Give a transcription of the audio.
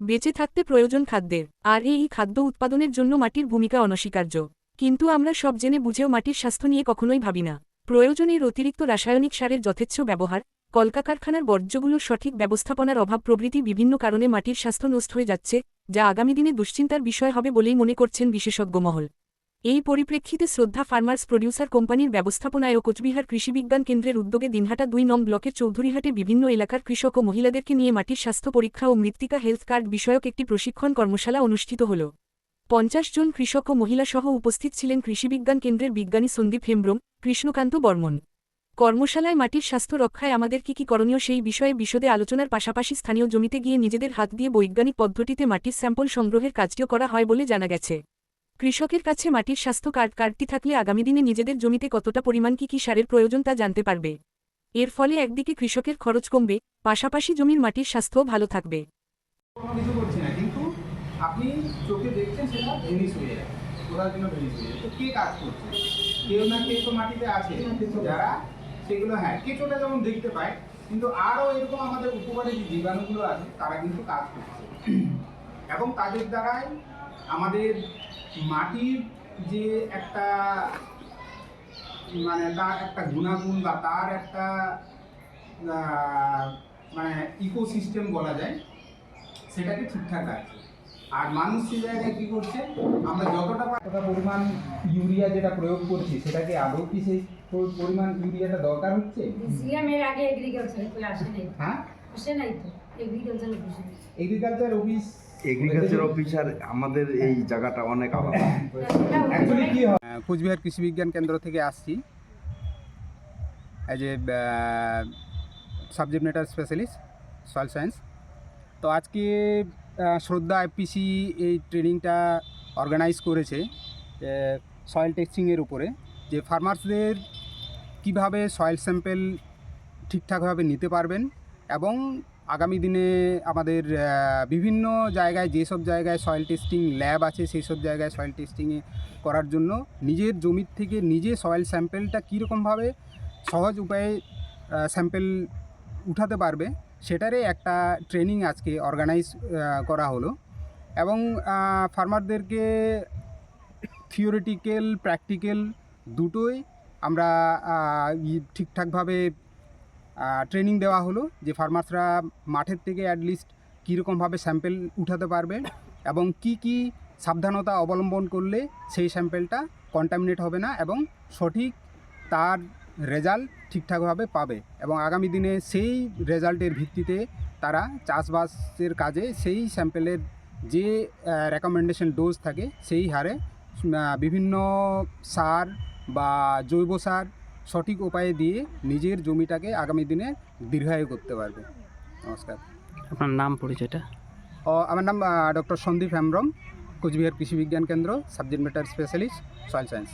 বেঁচে থাকতে প্রয়োজন খাদ্যের। আর এই খাদ্য উৎপাদনের জন্য মাটির ভূমিকা অনস্বীকার্য। কিন্তু আমরা সব জেনে বুঝেও মাটির স্বাস্থ্য নিয়ে কখনোই ভাবি না। প্রয়োজনের অতিরিক্ত রাসায়নিক সারের যথেচ্ছ ব্যবহার, কলকারখানার বর্জ্যগুলোর সঠিক ব্যবস্থাপনার অভাব প্রভৃতি বিভিন্ন কারণে মাটির স্বাস্থ্য নষ্ট হয়ে যাচ্ছে, যা আগামী দিনে দুশ্চিন্তার বিষয় হবে বলেই মনে করছেন বিশেষজ্ঞ মহল। এই পরিপ্রেক্ষিতে শ্রদ্ধা ফার্মার্স প্রডিউসার কোম্পানির ব্যবস্থাপনায় ও কোচবিহার কৃষিবিজ্ঞান কেন্দ্রের উদ্যোগে দিনহাটা দুই নং ব্লকের চৌধুরীহাটে বিভিন্ন এলাকার কৃষক ও মহিলাদেরকে নিয়ে মাটির স্বাস্থ্য পরীক্ষা ও মৃত্তিকা হেলথ কার্ড বিষয়ক একটি প্রশিক্ষণ কর্মশালা অনুষ্ঠিত হল। পঞ্চাশ জন কৃষক ও মহিলাসহ উপস্থিত ছিলেন কৃষিবিজ্ঞান কেন্দ্রের বিজ্ঞানী সন্দীপ হেমব্রম, কৃষ্ণকান্ত বর্মন। কর্মশালায় মাটির স্বাস্থ্য রক্ষায় আমাদের কি কি করণীয় সেই বিষয়ে বিশদে আলোচনার পাশাপাশি স্থানীয় জমিতে গিয়ে নিজেদের হাত দিয়ে বৈজ্ঞানিক পদ্ধতিতে মাটির স্যাম্পল সংগ্রহের কাজটিও করা হয় বলে জানা গেছে। কৃষকের কাছে মাটির স্বাস্থ্য কার্ড কার্ডটি থাকলে আগামী দিনে নিজেদের জমিতে কতটা পরিমাণ কি কি সারের প্রয়োজন তা জানতে পারবে। এর ফলে একদিকে কৃষকের খরচ কমবে পাশাপাশি জমির মাটির স্বাস্থ্যও ভালো থাকবে। কিছু করছি না কিন্তু আপনি চোখে দেখছেন সেটা ভেনিস হয়ে যাবে ওটার জন্য ভেনিস হয়ে যাবে তো কে কাজ করছে? কেউ না কেউ তো মাটিতে আছে। যারা সেগুলো হ্যাঁ কেঁচোটা যেমন দেখতে পায় কিন্তু আরও এরকম আমাদের উপকারী যে জীবাণুগুলো আছে তারা কিন্তু কাজ করছে। এবং তাদের দ্বারাই আমাদের মাটির যে একটা মানে তার একটা গুণাগুণ বা তার একটা মানে ইকোসিস্টেম বলা যায় সেটাকে ঠিকঠাক রাখছে আর মানুষ সে জায়গায় কী করছে? আমরা যতটা পরিমাণ ইউরিয়া যেটা প্রয়োগ করছি সেটাকে আদৌ কি সেই পরিমাণ ইউরিয়াটা দরকার হচ্ছে? সিএম এর আগে এগ্রিকালচার নাই। হ্যাঁ? আসে নাই তো? এগ্রিকালচার অফিসে এগ্রিকালচার অফিস এগ্রিকালচার অফিসার আমাদের এই জায়গাটা অনেক আলাদা। হয়? কোচবিহার কৃষি বিজ্ঞান কেন্দ্র থেকে আসছি। As a subject matter specialist soil science তো আজকে শ্রদ্ধা এফপিসি এই ট্রেনিংটা অর্গানাইজ করেছে সয়েল টেস্টিংয়ের উপরে। যে ফার্মার্সদের কীভাবে সয়েল স্যাম্পেল ঠিকঠাকভাবে নিতে পারবেন এবং আগামী দিনে আমাদের বিভিন্ন জায়গায় যেসব জায়গায় সয়েল টেস্টিং ল্যাব আছে সেই সব জায়গায় সয়েল টেস্টিংয়ে করার জন্য নিজের জমির থেকে নিজে সয়েল স্যাম্পেলটা কীরকমভাবে সহজ উপায়ে স্যাম্পেল উঠাতে পারবে, সেটারই একটা ট্রেনিং আজকে অর্গানাইজ করা হলো। এবং ফার্মারদেরকে থিওরিটিক্যাল প্র্যাকটিক্যাল দুটোই আমরা ঠিকঠাকভাবে ট্রেনিং দেওয়া হলো যে ফার্মার্সরা মাঠের থেকে অ্যাটলিস্ট কীরকমভাবে স্যাম্পেল উঠাতে পারবে এবং কি কি সাবধানতা অবলম্বন করলে সেই স্যাম্পেলটা কন্টামিনেট হবে না এবং সঠিক তার রেজাল্ট ঠিকঠাকভাবে পাবে এবং আগামী দিনে সেই রেজাল্টের ভিত্তিতে তারা চাষবাসের কাজে সেই স্যাম্পেলের যে রেকমেন্ডেশন ডোজ থাকে, সেই হারে বিভিন্ন সার বা জৈব সার সঠিক উপায়ে দিয়ে নিজের জমিটাকে আগামী দিনে দীর্ঘায়ু করতে পারবে। নমস্কার। আপনার নাম পরিচয়টা? ও আমার নাম ডক্টর সন্দীপ হেমব্রম কোচবিহার কৃষি বিজ্ঞান কেন্দ্র subject matter specialist soil science.